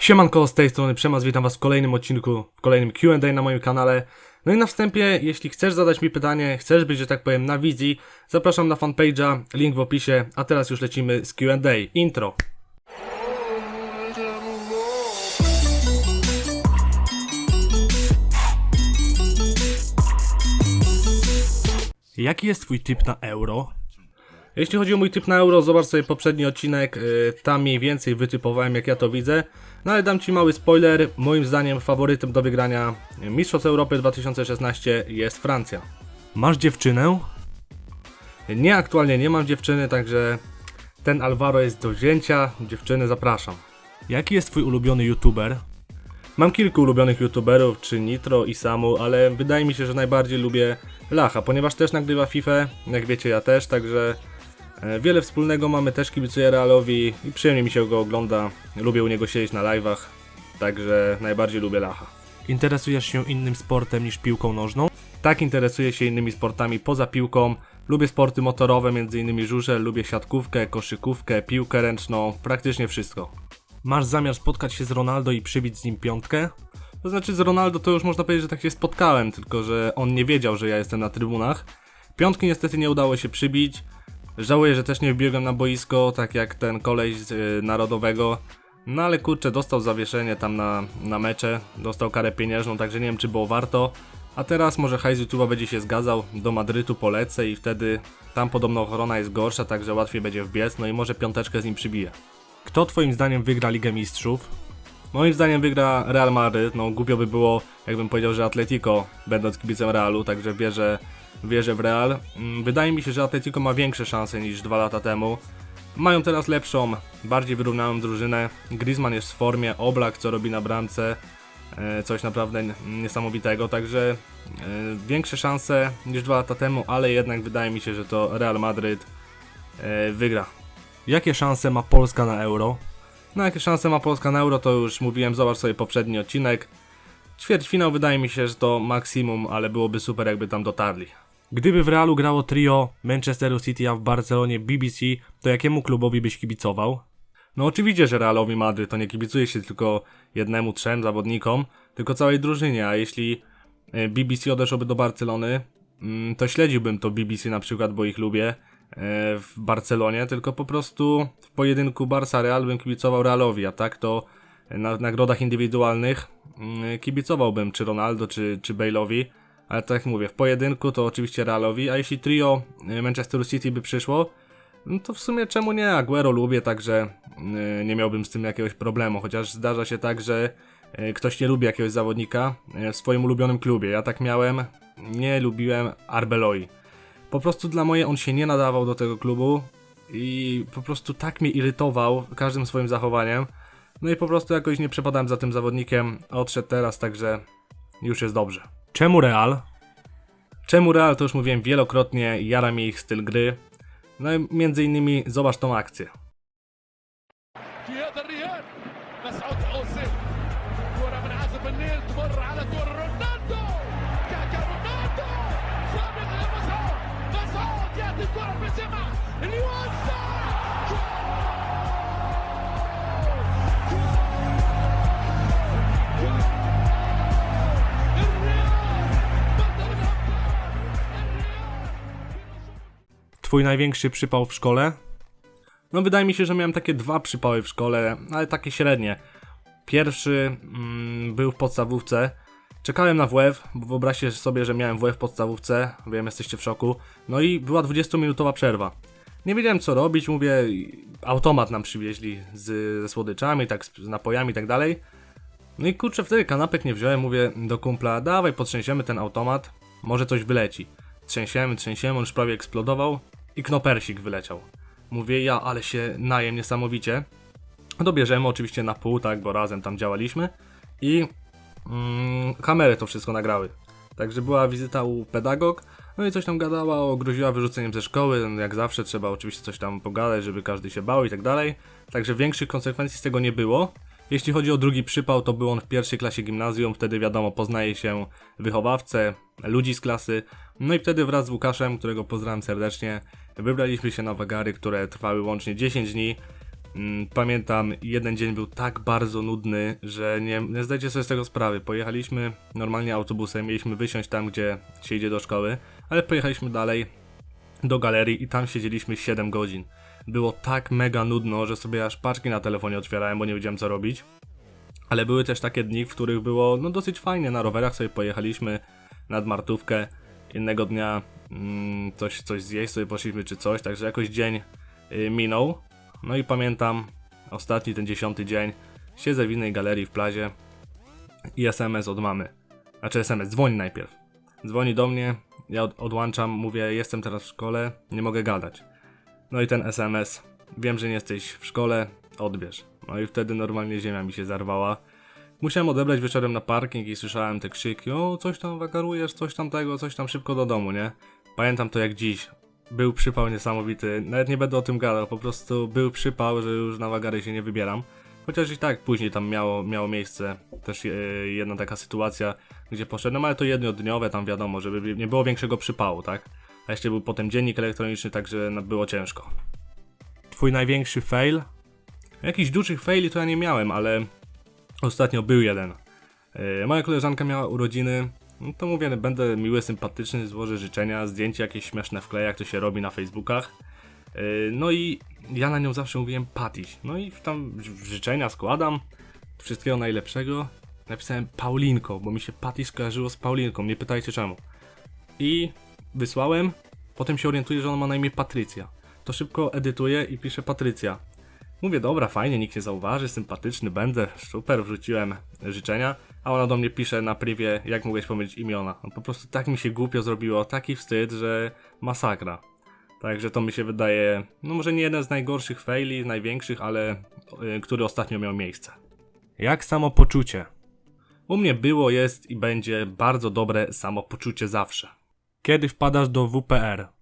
Siemanko, z tej strony Przemas, witam was w kolejnym odcinku, w kolejnym Q&A na moim kanale. No i na wstępie, jeśli chcesz zadać mi pytanie, chcesz być, że tak powiem, na wizji, zapraszam na fanpage'a, link w opisie, a teraz już lecimy z Q&A. Intro. Jaki jest twój typ na euro? Jeśli chodzi o mój typ na euro, zobacz sobie poprzedni odcinek, yy, tam mniej więcej wytypowałem jak ja to widzę. No ale dam Ci mały spoiler, moim zdaniem faworytem do wygrania Mistrzostw Europy 2016 jest Francja. Masz dziewczynę? Nie, aktualnie nie mam dziewczyny, także ten Alvaro jest do wzięcia, dziewczyny zapraszam. Jaki jest Twój ulubiony youtuber? Mam kilku ulubionych youtuberów, czy Nitro i Samu, ale wydaje mi się, że najbardziej lubię Lacha, ponieważ też nagrywa FIFA, jak wiecie ja też, także wiele wspólnego mamy, też kibicuję Realowi i przyjemnie mi się go ogląda, lubię u niego siedzieć na live'ach, także najbardziej lubię Lacha. Interesujesz się innym sportem niż piłką nożną? Tak, interesuję się innymi sportami poza piłką. Lubię sporty motorowe, m.in. żużel, lubię siatkówkę, koszykówkę, piłkę ręczną, praktycznie wszystko. Masz zamiar spotkać się z Ronaldo i przybić z nim piątkę? To znaczy z Ronaldo to już można powiedzieć, że tak się spotkałem, tylko że on nie wiedział, że ja jestem na trybunach. Piątki niestety nie udało się przybić. Żałuję, że też nie wbiegłem na boisko, tak jak ten koleś z y, Narodowego. No ale kurczę, dostał zawieszenie tam na, na mecze, dostał karę pieniężną, także nie wiem czy było warto. A teraz może hajs YouTube'a będzie się zgadzał, do Madrytu polecę i wtedy tam podobno ochrona jest gorsza, także łatwiej będzie wbiec, no i może piąteczkę z nim przybije. Kto twoim zdaniem wygra Ligę Mistrzów? Moim zdaniem wygra Real Madryt, no głupio by było jakbym powiedział, że Atletico będąc kibicem Realu, także wierzę, wierzę w Real. Mm, Wydaje mi się, że Atletico ma większe szanse niż dwa lata temu. Mają teraz lepszą, bardziej wyrównaną drużynę. Griezmann jest w formie, Oblak co robi na bramce, e, coś naprawdę niesamowitego, także e, większe szanse niż dwa lata temu, ale jednak wydaje mi się, że to Real Madryt e, wygra. Jakie szanse ma Polska na Euro? No jakie szanse ma Polska na Euro, to już mówiłem, zobacz sobie poprzedni odcinek. Ćwierćfinał wydaje mi się, że to maksimum, ale byłoby super jakby tam dotarli. Gdyby w Realu grało trio Manchesteru City, a w Barcelonie BBC, to jakiemu klubowi byś kibicował? No oczywiście, że Realowi Madryt to nie kibicuje się tylko jednemu, trzem zawodnikom, tylko całej drużynie, a jeśli e, BBC odeszłoby do Barcelony, mm, to śledziłbym to BBC na przykład, bo ich lubię e, w Barcelonie, tylko po prostu w pojedynku Barca-Real bym kibicował Realowi, a tak to na nagrodach indywidualnych mm, kibicowałbym czy Ronaldo, czy, czy Bale'owi, ale tak jak mówię, w pojedynku to oczywiście Realowi, a jeśli trio y, Manchester City by przyszło, no to w sumie czemu nie? Aguero lubię, także y, nie miałbym z tym jakiegoś problemu, chociaż zdarza się tak, że y, ktoś nie lubi jakiegoś zawodnika w swoim ulubionym klubie. Ja tak miałem, nie lubiłem Arbeloi. Po prostu dla moje on się nie nadawał do tego klubu i po prostu tak mnie irytował każdym swoim zachowaniem. No i po prostu jakoś nie przepadałem za tym zawodnikiem, odszedł teraz, także już jest dobrze. Czemu Real? Czemu Real, to już mówiłem wielokrotnie, jara mi ich styl gry. No i między innymi zobacz tą akcję. Twój największy przypał w szkole? No wydaje mi się, że miałem takie dwa przypały w szkole, ale takie średnie. Pierwszy mm, był w podstawówce. Czekałem na WF, bo wyobraźcie sobie, że miałem WF w podstawówce. Wiem, jesteście w szoku. No i była 20-minutowa przerwa. Nie wiedziałem co robić, mówię, automat nam przywieźli z, ze słodyczami, tak, z napojami i tak dalej. No i kurczę, wtedy kanapek nie wziąłem, mówię do kumpla, dawaj potrzęsiemy ten automat, może coś wyleci. Trzęsiemy, trzęsiemy, on już prawie eksplodował i knopersik wyleciał. Mówię, ja, ale się najem niesamowicie. Dobierzemy oczywiście na pół, tak, bo razem tam działaliśmy i mm, kamery to wszystko nagrały. Także była wizyta u pedagog, no i coś tam gadała, groziła wyrzuceniem ze szkoły, jak zawsze trzeba oczywiście coś tam pogadać, żeby każdy się bał i tak dalej. Także większych konsekwencji z tego nie było. Jeśli chodzi o drugi przypał, to był on w pierwszej klasie gimnazjum, wtedy wiadomo, poznaje się wychowawcę, ludzi z klasy, no i wtedy wraz z Łukaszem, którego pozdrawiam serdecznie, wybraliśmy się na wagary, które trwały łącznie 10 dni. Mm, Pamiętam, jeden dzień był tak bardzo nudny, że nie, nie zdajecie sobie z tego sprawy. Pojechaliśmy normalnie autobusem, mieliśmy wysiąść tam, gdzie się idzie do szkoły, ale pojechaliśmy dalej do galerii i tam siedzieliśmy 7 godzin. Było tak mega nudno, że sobie aż paczki na telefonie otwierałem, bo nie wiedziałem co robić. Ale były też takie dni, w których było no dosyć fajnie. Na rowerach sobie pojechaliśmy nad Martówkę. Innego dnia mm, coś, coś zjeść sobie poszliśmy czy coś, także jakoś dzień y, minął. No i pamiętam ostatni, ten dziesiąty dzień. Siedzę w innej galerii w plazie i SMS od mamy. Znaczy SMS, dzwoni najpierw. Dzwoni do mnie, ja od, odłączam, mówię jestem teraz w szkole, nie mogę gadać. No i ten SMS, wiem, że nie jesteś w szkole, odbierz. No i wtedy normalnie ziemia mi się zarwała. Musiałem odebrać wieczorem na parking i słyszałem te krzyki, o coś tam wagarujesz, coś tam tego, coś tam szybko do domu, nie? Pamiętam to jak dziś. Był przypał niesamowity, nawet nie będę o tym gadał, po prostu był przypał, że już na wagary się nie wybieram. Chociaż i tak później tam miało, miało miejsce też e, jedna taka sytuacja, gdzie poszedłem, ale to jednodniowe, tam wiadomo, żeby nie było większego przypału, tak? A jeszcze był potem dziennik elektroniczny, także no, było ciężko. Twój największy fail? Jakichś dużych faili to ja nie miałem, ale ostatnio był jeden. E, moja koleżanka miała urodziny, no to mówię, będę miły, sympatyczny, złożę życzenia, zdjęcia jakieś śmieszne wkleję, jak to się robi na Facebookach. E, No i ja na nią zawsze mówiłem Patiś. No i tam życzenia składam, wszystkiego najlepszego. Napisałem Paulinko, bo mi się Patty skojarzyło z Paulinką, nie pytajcie czemu. I wysłałem, potem się orientuję, że on ma na imię Patrycja. To szybko edytuję i piszę Patrycja. Mówię, dobra, fajnie, nikt nie zauważy, sympatyczny będę, super, wrzuciłem życzenia, a ona do mnie pisze na privie, jak mogłeś pomylić imiona. No, po prostu tak mi się głupio zrobiło, taki wstyd, że masakra. Także to mi się wydaje, no może nie jeden z najgorszych faili, największych, ale y, który ostatnio miał miejsce. Jak samopoczucie? U mnie było, jest i będzie bardzo dobre samopoczucie zawsze. Kiedy wpadasz do WPR?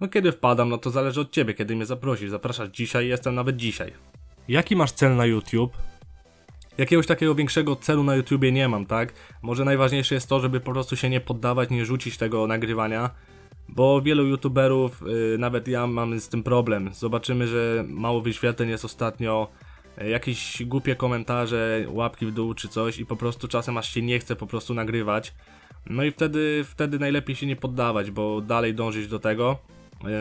No kiedy wpadam, no to zależy od ciebie, kiedy mnie zaprosisz. Zapraszasz dzisiaj, jestem nawet dzisiaj. Jaki masz cel na YouTube? Jakiegoś takiego większego celu na YouTubie nie mam, tak? Może najważniejsze jest to, żeby po prostu się nie poddawać, nie rzucić tego nagrywania, bo wielu YouTuberów, yy, nawet ja mam z tym problem. Zobaczymy, że mało wyświetleń jest ostatnio, yy, jakieś głupie komentarze, łapki w dół czy coś i po prostu czasem aż się nie chce po prostu nagrywać. No i wtedy, wtedy najlepiej się nie poddawać, bo dalej dążyć do tego,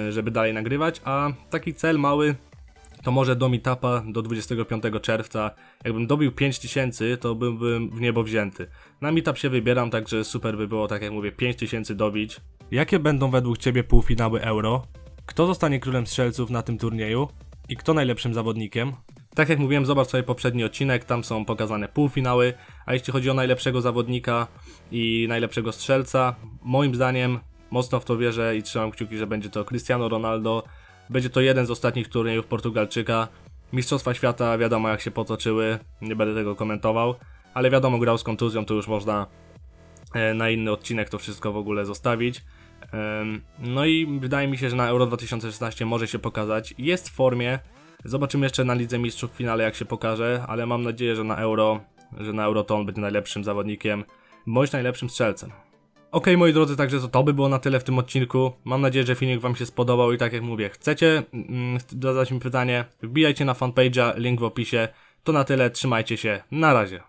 żeby dalej nagrywać, a taki cel mały to może do meetupa do 25 czerwca. Jakbym dobił 5000, to byłbym w niebo wzięty. Na meetup się wybieram, także super by było, tak jak mówię, 5000 dobić. Jakie będą według Ciebie półfinały Euro? Kto zostanie królem strzelców na tym turnieju? I kto najlepszym zawodnikiem? Tak jak mówiłem, zobacz sobie poprzedni odcinek, tam są pokazane półfinały, a jeśli chodzi o najlepszego zawodnika i najlepszego strzelca, moim zdaniem mocno w to wierzę i trzymam kciuki, że będzie to Cristiano Ronaldo. Będzie to jeden z ostatnich turniejów Portugalczyka. Mistrzostwa świata wiadomo jak się potoczyły, nie będę tego komentował, ale wiadomo grał z kontuzją, to już można e, na inny odcinek to wszystko w ogóle zostawić. No i wydaje mi się, że na Euro 2016 może się pokazać. Jest w formie. Zobaczymy jeszcze na Lidze Mistrzów w finale jak się pokaże, ale mam nadzieję, że na Euro, że na Euro to on będzie najlepszym zawodnikiem, bądź najlepszym strzelcem. Okej moi drodzy, także to, to by było na tyle w tym odcinku. Mam nadzieję, że filmik wam się spodobał i tak jak mówię, chcecie mm, zadać mi pytanie, wbijajcie na fanpage'a, link w opisie. To na tyle, trzymajcie się, na razie.